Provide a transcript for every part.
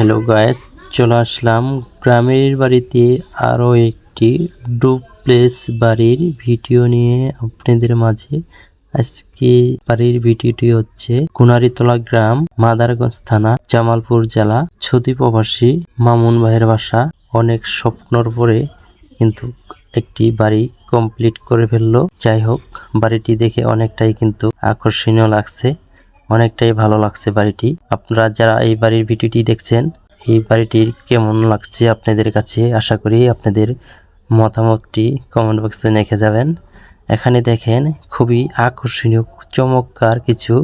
Hello guys চলে আসলাম গ্রামের বাড়িতে আরও একটি ডুপ্লেস বাড়ির ভিডিও নিয়ে আপনাদের মাঝে। আজকে বাড়ির ভিডিওটি হচ্ছে কুনারিতলা গ্রাম, মাদারগঞ্জ থানা, জামালপুর জেলা ছতি প্রবাসী মামুন ভাইয়ের বাসা। অনেক স্বপ্নর পরে কিন্তু একটি বাড়ি কমপ্লিট করে ফেলল। যাই হোক, বাড়িটি দেখে অনেকটাই কিন্তু আকর্ষণীয় লাগছে। অনেকটাই ভালো লাগছে বাড়িটি। আপনারা যারা এই বাড়ির ভিডিওটি দেখছেন, এই বাড়িটির কেমন লাগছে আপনাদের কাছে, আশা করি আপনাদের মতামতটি কমেন্ট বক্সে লিখে যাবেন। এখানে দেখেন, খুবই আকর্ষণীয়, চমৎকার কিছু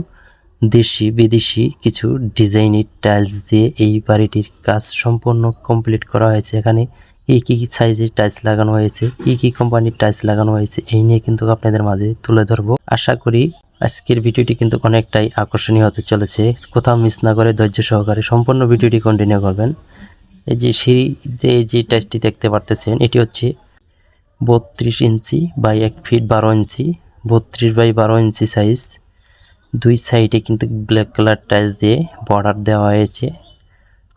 দেশি, বিদেশি কিছু ডিজাইনের টাইলস দিয়ে এই বাড়িটির কাজ সম্পূর্ণ কমপ্লিট করা হয়েছে। এখানে কি কি সাইজের টাইলস লাগানো হয়েছে, কি কি কোম্পানির টাইলস লাগানো হয়েছে, এই নিয়ে কিন্তু আপনাদের মাঝে তুলে ধরবো। আশা করি আজকের ভিডিওটি কিন্তু অনেকটাই আকর্ষণীয় হতে চলেছে। কোথাও মিস না করে ধৈর্য সহকারে সম্পূর্ণ ভিডিওটি কন্টিনিউ করবেন। এই যে সিঁড়ি যে টাইলসটি দেখতে পারতেছেন, এটি হচ্ছে বত্রিশ ইঞ্চি বাই এক ফিট বারো ইঞ্চি, বত্রিশ বাই বারো ইঞ্চি সাইজ দুই সাইডে কিন্তু ব্ল্যাক কালার টাইলস দিয়ে বর্ডার দেওয়া হয়েছে।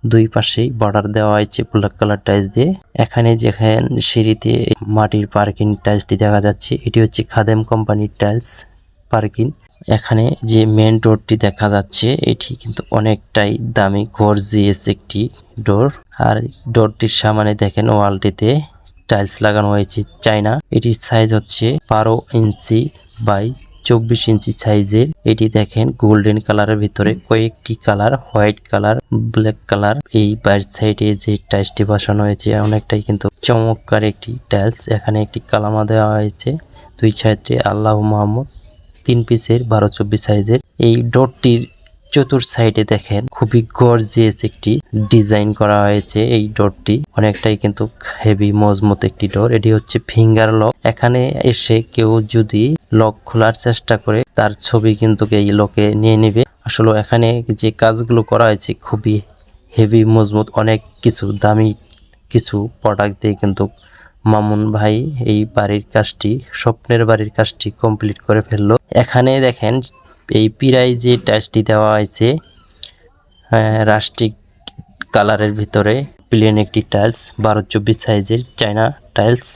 দুই পাশেই বর্ডার দেওয়া হয়েছে ব্ল্যাক কালার টাইলস দিয়ে। এখানে যেখানে সিঁড়িতে মাটির পার্কিং টাইলসটি দেখা যাচ্ছে, এটি হচ্ছে খাদেম কোম্পানির টাইলস পার্কিং। এখানে যে মেন ডোরটি দেখা যাচ্ছে, এটি কিন্তু অনেকটাই দামি গর্জিয়াস একটি ডোর আর ডোরটির সামনে দেখেন ওয়ালটিতে টাইলস লাগানো হয়েছে চাইনা এটির সাইজ হচ্ছে বারো ইঞ্চি বাই চব্বিশ ইঞ্চি সাইজের এটি দেখেন গোল্ডেন কালারের ভিতরে কয়েকটি colour white colour black colour এই বাইর সাইডে যে টাইলসটি বসানো হয়েছে, অনেকটাই কিন্তু চমৎকার একটি টাইলস এখানে একটি কালামা দেওয়া হয়েছে, দুই সাইডে আল্লাহ মোহাম্মদ তিন পিসের বারো চব্বিশ সাইজের। এই ডোরটির চতুর সাইডে দেখেন, খুবই গর্জিয়াস একটি ডিজাইন করা হয়েছে এই ডোরটি অনেকটাই কিন্তু হেভি মজবুত একটি ডোর এটি হচ্ছে ফিঙ্গার লক এখানে এসে কেউ যদি লক খোলার চেষ্টা করে, তার ছবি কিন্তু এই লকে নিয়ে নেবে। আসলে এখানে যে কাজগুলো করা হয়েছে খুবই হেভি মজবুত, অনেক কিছু দামি কিছু প্রোডাক্ট দিয়ে কিন্তু মামুন ভাই এই বাড়ির কাজটি, স্বপ্নের বাড়ির কাজটি কমপ্লিট করে ফেলল। এখানে দেখেন, এই পিরাই যে টাচটি দেওয়া হয়েছে রাস্টিক কালারের ভিতরে প্লেন একটি টাইলস বারো চব্বিশ সাইজের চায়না টাইলস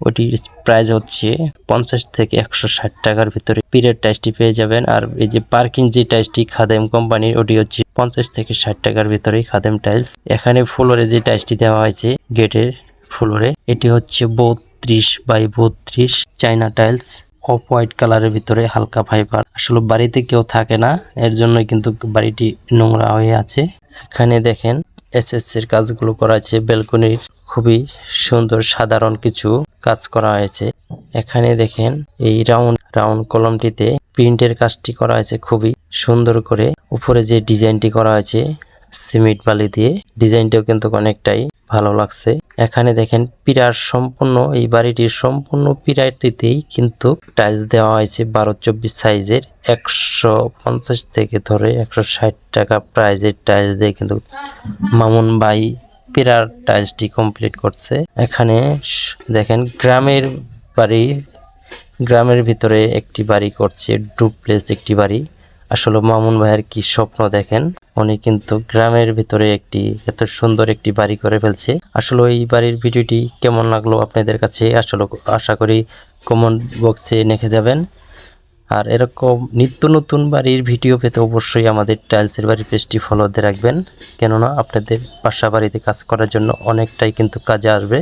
ওটির প্রাইস হচ্ছে পঞ্চাশ থেকে একশো ষাট টাকার ভিতরে। পিরিয়ড টাইসটি পেয়ে যাবেন, আর এই যে পার্কিং যে টাইসটি খাদেম কোম্পানির ওটি হচ্ছে পঞ্চাশ থেকে ষাট টাকার ভিতরেই খাদেম টাইলস এখানে ফ্লোরে যে টাইসটি দেওয়া হয়েছে, গেটের ফ্লোরে এটি হচ্ছে বত্রিশ বাই বত্রিশ চাইনা টাইলস। অফ হোয়াইট কালারের ভিতরে হালকা ফাইবার। আসলে বাড়িতে কেউ থাকে না, এর জন্য কিন্তু বাড়িটি নোংরা হয়ে আছে। এখানে দেখেন এসএস এর কাজগুলো করা আছে। বেলকনির খুবই সুন্দর সাধারণ কিছু কাজ করা হয়েছে। এখানে দেখেন, এই রাউন্ড রাউন্ড কলমটিতে প্রিন্টের কাজটি করা হয়েছে খুবই সুন্দর করে। উপরে যে ডিজাইনটি করা হয়েছে, সিমেন্ট বালি দিয়ে, ডিজাইনটাও কিন্তু অনেকটাই ভালো লাগছে। এখানে দেখেন পিরার সম্পূর্ণ, এই বাড়িটির সম্পূর্ণ পিরাটিতেই কিন্তু টাইলস দেওয়া হয়েছে বারো চব্বিশ সাইজের একশো পঞ্চাশ থেকে ধরে একশো ষাট টাকা প্রাইজের টাইলস দিয়ে কিন্তু মামুন ভাই পিরার টাইলসটি কমপ্লিট করছে। এখানে দেখেন গ্রামের বাড়ি, গ্রামের ভিতরে একটি বাড়ি করছে ডুপ্লেস একটি বাড়ি। আসলে মামুন ভাইয়ের কি স্বপ্ন দেখেন? উনি কিন্তু গ্রামের ভিতরে একটি, এত সুন্দর একটি বাড়ি করে ফেলছে। আসলে এই বাড়ির ভিডিওটি কেমন লাগল আপনাদের কাছে? আসলে আশা করি কমেন্ট বক্সে লিখে যাবেন। আর এরকম নিত্য নতুন বাড়ির ভিডিও পেতে অবশ্যই আমাদের টাইলসের বাড়ির পেজটি ফলো দিয়ে রাখবেন। কেননা আপনাদের বাসা বাড়িতে কাজ করার জন্য অনেকটাই কিন্তু কাজে আসবে।